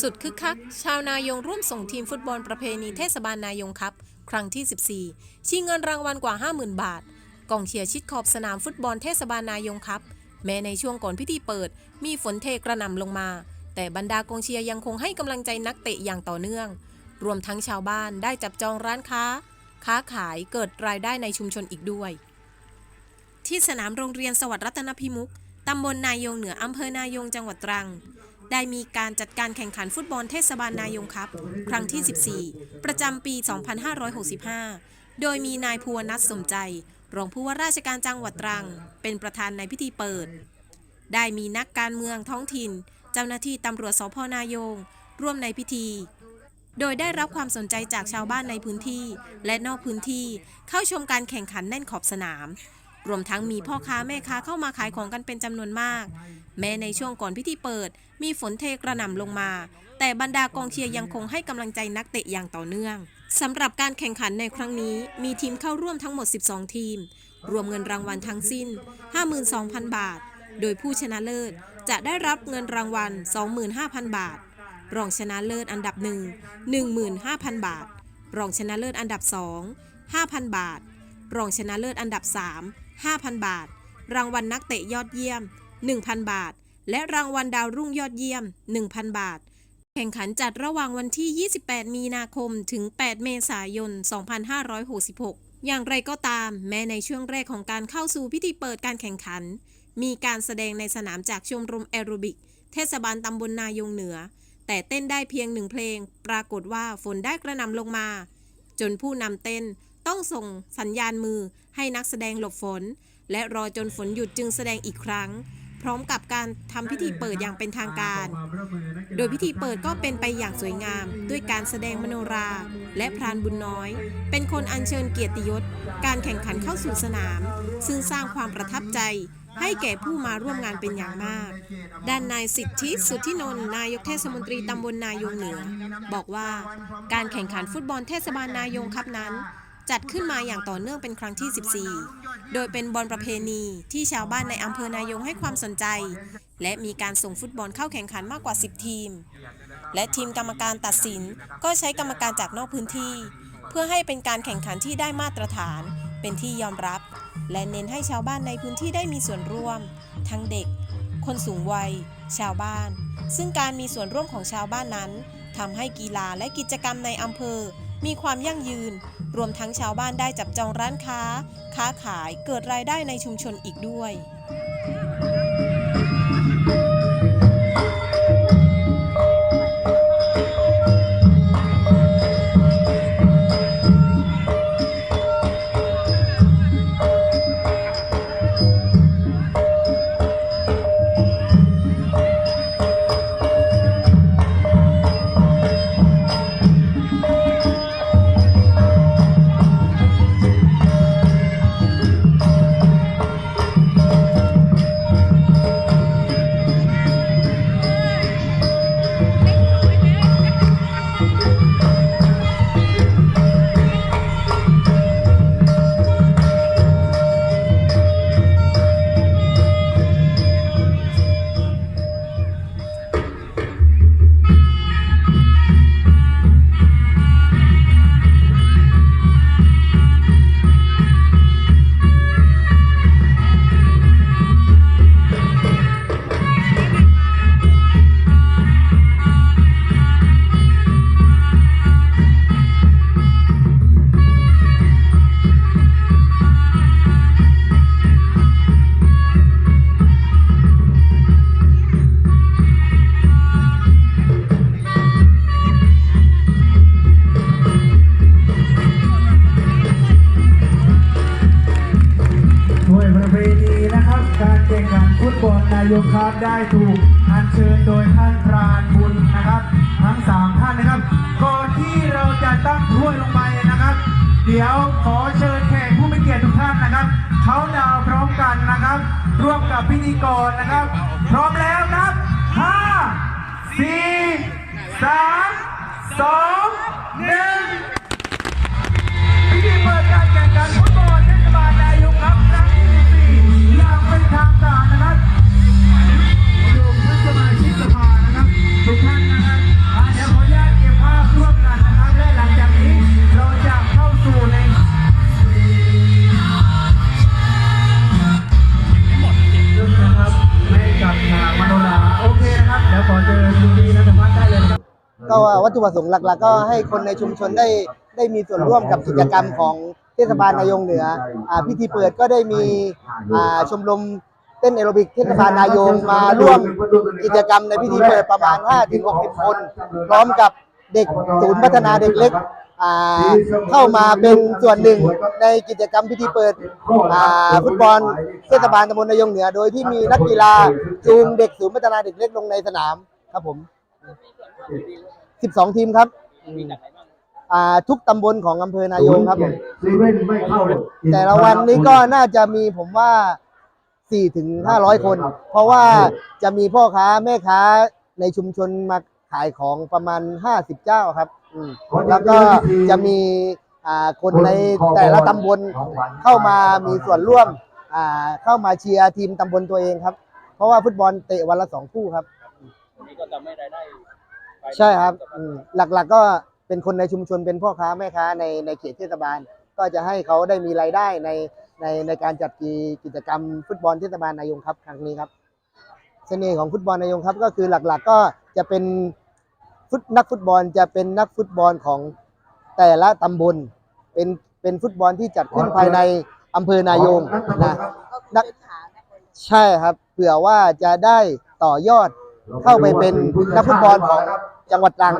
สุดคึกคัก ชาวนายงร่วมส่งทีมฟุตบอลประเพณีเทศบาลนายงครับ ครั้งที่ 14 ชิงเงินรางวัลกว่า 50,000 บาท กองเชียร์ชิดขอบสนามฟุตบอลเทศบาลนายงครับ แม้ในช่วงก่อนพิธีเปิด มีฝนเทกระหน่ำลงมา แต่บรรดากองเชียร์ยังคงให้กำลังใจนักเตะอย่างต่อเนื่อง รวมทั้งชาวบ้านได้จับจองร้านค้า ค้าขายเกิดรายได้ในชุมชนอีกด้วย ที่สนามโรงเรียนสวัสดิ์รัตนพิมุกตำบลนายงเหนืออำเภอนายงจังหวัดตรัง ได้มีการจัดการแข่งขันฟุตบอลเทศบาลนายงครับ ครั้งที่ 14 ประจำปี 2565 โดยมีนายภูวนัทสมใจ รองผู้ว่าราชการจังหวัดตรัง เป็นประธานในพิธีเปิด ได้มีนักการเมืองท้องถิ่น เจ้าหน้าที่ตำรวจสพนายง ร่วมในพิธี โดยได้รับความสนใจจากชาวบ้านในพื้นที่ และนอกพื้นที่เข้าชมการแข่งขันแน่นขอบสนาม รวมทั้งมีพ่อค้าแม่ค้าเข้ามาขายของกันเป็นจำนวนมาก แม้ในช่วงก่อนพิธีเปิด มีฝนเทกระหน่ำลงมา แต่บรรดากองเชียร์ยังคงให้กำลังใจนักเตะอย่างต่อเนื่องสำหรับการแข่งขันในครั้งนี้ มีทีมเข้าร่วมทั้งหมด 12 ทีม รวมเงินรางวัลทั้งสิ้น 52,000 บาท โดยผู้ชนะเลิศจะได้รับเงินรางวัล 25,000 บาท รองชนะเลิศอันดับหนึ่ง15,000 บาท รองชนะเลิศอันดับ2 5,000 บาท รองชนะเลิศอันดับ3 5,000 บาท รางวัลนักเตะยอดเยี่ยม 1,000 บาท และรางวัลดาวรุ่งยอดเยี่ยม 1,000 บาท แข่งขันจัดระหว่างวันที่ 28 มีนาคม ถึง 8 เมษายน 2566 อย่างไรก็ตาม แม้ในช่วงแรกของการเข้าสู่พิธีเปิดการแข่งขัน มีการแสดงในสนามจากชมรมแอโรบิก เทศบาลตำบลนายงเหนือ แต่เต้นได้เพียงหนึ่งเพลง ปรากฏว่าฝนได้กระนำลงมา จนผู้นำเต้น ต้องส่งสัญญาณมือให้นักแสดงหลบฝน และรอจนฝนหยุดจึงแสดงอีกครั้ง พร้อมกับการทำพิธีเปิดอย่างเป็นทางการ โดยพิธีเปิดก็เป็นไปอย่างสวยงาม ด้วยการแสดงมโนรา และพรานบุญน้อย เป็นคนอัญเชิญเกียรติยศ การแข่งขันเข้าสู่สนาม ซึ่งสร้างความประทับใจให้แก่ผู้มาร่วมงานเป็นอย่างมาก ด้านนายสิทธิสุทธินนท์นายกเทศมนตรีตำบลนายงเหนือ บอกว่าการแข่งขันฟุตบอลเทศบาลนายงครับนั้น จัดขึ้นมาอย่างต่อเนื่องเป็นครั้งที่ 14 โดยเป็นบอลประเพณีที่ชาวบ้านในอำเภอนายงให้ความสนใจ และมีการส่งฟุตบอลเข้าแข่งขันมากกว่า 10 ทีม และทีมกรรมการตัดสินก็ใช้กรรมการจากนอกพื้นที่ เพื่อให้เป็นการแข่งขันที่ได้มาตรฐาน เป็นที่ยอมรับ และเน้นให้ชาวบ้านในพื้นที่ได้มีส่วนร่วม ทั้งเด็ก คนสูงวัย ชาวบ้าน ซึ่งการมีส่วนร่วมของชาวบ้านนั้นทำให้กีฬาและกิจกรรมในอำเภอ มีความยั่งยืน รวมทั้งชาวบ้านได้จับจองร้านค้า ค้าขายเกิดรายได้ในชุมชนอีกด้วย นายกครับได้ถูกอัญเชิญโดยท่านพรานบุญนะครับ ทั้งสามท่านนะครับ ก่อนที่เราจะตั้งถ้วยลงไปนะครับ เดี๋ยวขอเชิญแขกผู้มีเกียรติทุกท่านนะครับเขาดาวพร้อมกันนะครับ ร่วมกับพิธีกรนะครับ พร้อมแล้วครับห้าสี่สามสองหนึ่งพิธีเปิดการแข่งขันฟุตบอล ก็วัตถุประสงค์หลัก ๆ ก็ให้คนในชุมชนได้ได้มีส่วนร่วมกับกิจกรรมของเทศบาลนายงเหนืออ่าพิธีเปิดก็ได้มีอ่าชมรมเต้นแอโรบิกเทศบาลนายงมาร่วมกิจกรรมในพิธีเปิดประมาณ 5-60 คน พร้อมกับเด็กศูนย์พัฒนาเด็กเล็กอ่าเข้ามาเป็นส่วนหนึ่งในกิจกรรมพิธีเปิดอ่าฟุตบอลเทศบาลตำบลนายงเหนือ โดยที่มีนักกีฬาจูงเด็กศูนย์พัฒนาเด็กเล็กลงในสนามครับผม 12ทีมครับอ่าทุกตำบลของอำเภอนายงครับผมซีเว่นไม่เข้าเลยแต่ละวันนี้ก็น่าจะมีผมว่า4ถึง500คน เพราะว่าจะมีพ่อค้าแม่ค้าในชุมชนมาขายของประมาณ50เจ้าครับอืมแล้วก็จะมีอ่าคนในแต่ละตำบลเข้ามามีส่วนร่วมอ่าเข้ามาเชียร์ทีมตำบลตัวเองครับ เพราะว่าฟุตบอลเตะวันละสองคู่ครับ นี่ก็ทำให้รายได้ไปใช่ครับอืมหลักๆก็เป็นคนในชุมชนเป็นพ่อค้าแม่ค้าในในเขตเทศบาล ก็จะให้เขาได้มีรายได้ในในในการจัดกีกิจกรรมฟุตบอลเทศบาลนายงครับครั้งนี้ครับ เสน่ห์ของฟุตบอลนายงครับก็คือหลักๆก็จะเป็นฟุตนักฟุตบอลจะเป็นนักฟุตบอลของแต่ละตำบล เป็นเป็นฟุตบอลที่จัดขึ้นภายในอำเภอนายงนะนักใช่ครับเผื่อว่าจะได้ต่อยอด เข้าไปเป็นนักฟุตบอลของจังหวัดตรัง